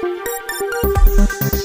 Thank you.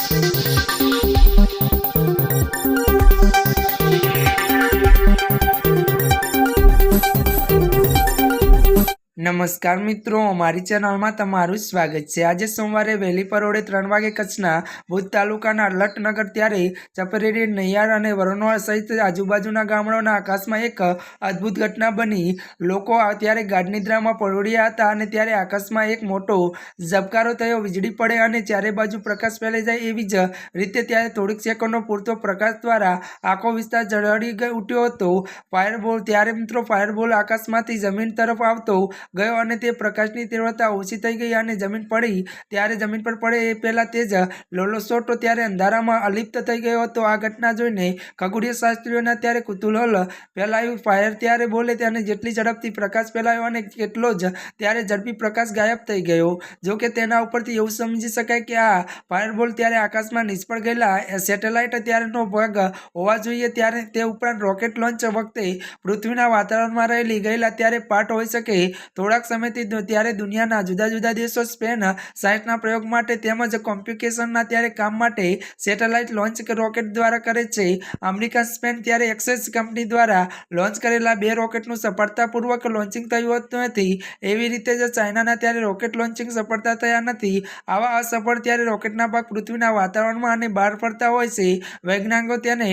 નમસ્કાર મિત્રો, અમારી ચેનલમાં તમારું સ્વાગત છે. આજે સોમવારે વહેલી પરોડે ત્રણ વાગે કચ્છના ભુજ તાલુકાના લટનગર ત્યારે ચપરેડી નૈયાર અને વરણોળ સહિત આજુબાજુના ગામડાઓના આકાશમાં એક અદ્ભુત ઘટના બની. લોકો ત્યારે ગાઢનિદ્રામાં પરોળ્યા હતા અને ત્યારે આકાશમાં એક મોટો ઝબકારો થયો. વીજળી પડે અને ચારે બાજુ પ્રકાશ ફેલાઈ જાય એવી જ રીતે ત્યારે થોડીક સેકન્ડનો પૂરતો પ્રકાશ દ્વારા આખો વિસ્તાર ઝળહળી ગઈ ઉઠ્યો હતો. ફાયરબોલ, ત્યારે મિત્રો ફાયરબોલ આકાશમાંથી જમીન તરફ આવતો ગયો અને તે પ્રકાશની તીવ્રતા ઓછી થઈ ગઈ અને જમીન પડી. ત્યારે જમીન પર પડે એ પહેલાં તે જ લોલોસોટો ત્યારે અંધારામાં અલિપ્ત થઈ ગયો હતો. આ ઘટના જોઈને ખગોળીય શાસ્ત્રીઓના ત્યારે કુતૂહલ ફેલાયું. ફાયર ત્યારે બોલે ત્યારે જેટલી ઝડપથી પ્રકાશ ફેલાયો અને કેટલો જ ત્યારે ઝડપી પ્રકાશ ગાયબ થઈ ગયો. જો કે તેના ઉપરથી એવું સમજી શકાય કે આ ફાયરબોલ ત્યારે આકાશમાં નિષ્ફળ ગયેલા સેટેલાઇટ ત્યારેનો ભાગ હોવા જોઈએ. ત્યારે તે ઉપરાંત રોકેટ લોન્ચ વખતે પૃથ્વીના વાતાવરણમાં રહેલી ગયેલા ત્યારે પાર્ટ હોઈ શકે થોડાક સમયથી ત્યારે દુનિયાના જુદા જુદા દેશો સ્પેન સાયન્સના પ્રયોગ માટે તેમજ કોમ્પ્યુકેશનના ત્યારે કામ માટે સેટેલાઇટ લોન્ચ રોકેટ દ્વારા કરે છે. અમેરિકા સ્પેન ત્યારે એક્સેસ કંપની દ્વારા લોન્ચ કરેલા બે રોકેટનું સફળતાપૂર્વક લોન્ચિંગ થયું હતું નથી. એવી રીતે જ ચાઇનાના ત્યારે રોકેટ લોન્ચિંગ સફળતા થયા નથી. આવા અસફળ ત્યારે રોકેટના ભાગ પૃથ્વીના વાતાવરણમાં અને બહાર ફરતા હોય છે. વૈજ્ઞાનિકો તેને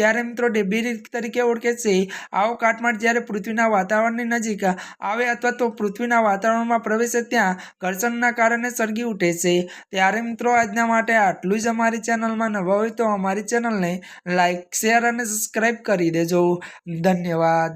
ત્યારે મિત્રો ડેબી તરીકે ઓળખે છે. આવો કાટમાળ જ્યારે પૃથ્વીના વાતાવરણની નજીક આવે અથવા પૃથ્વીના વાતાવરણમાં પ્રવેશે ત્યાં ઘર્ષણના કારણે સળગી ઉઠે છે. ત્યારે મિત્રો, આજના માટે આટલું જ અમારી ચેનલમાં નવા હોય તો અમારી ચેનલને લાઇક શેર અને સબસ્ક્રાઈબ કરી દેજો. ધન્યવાદ.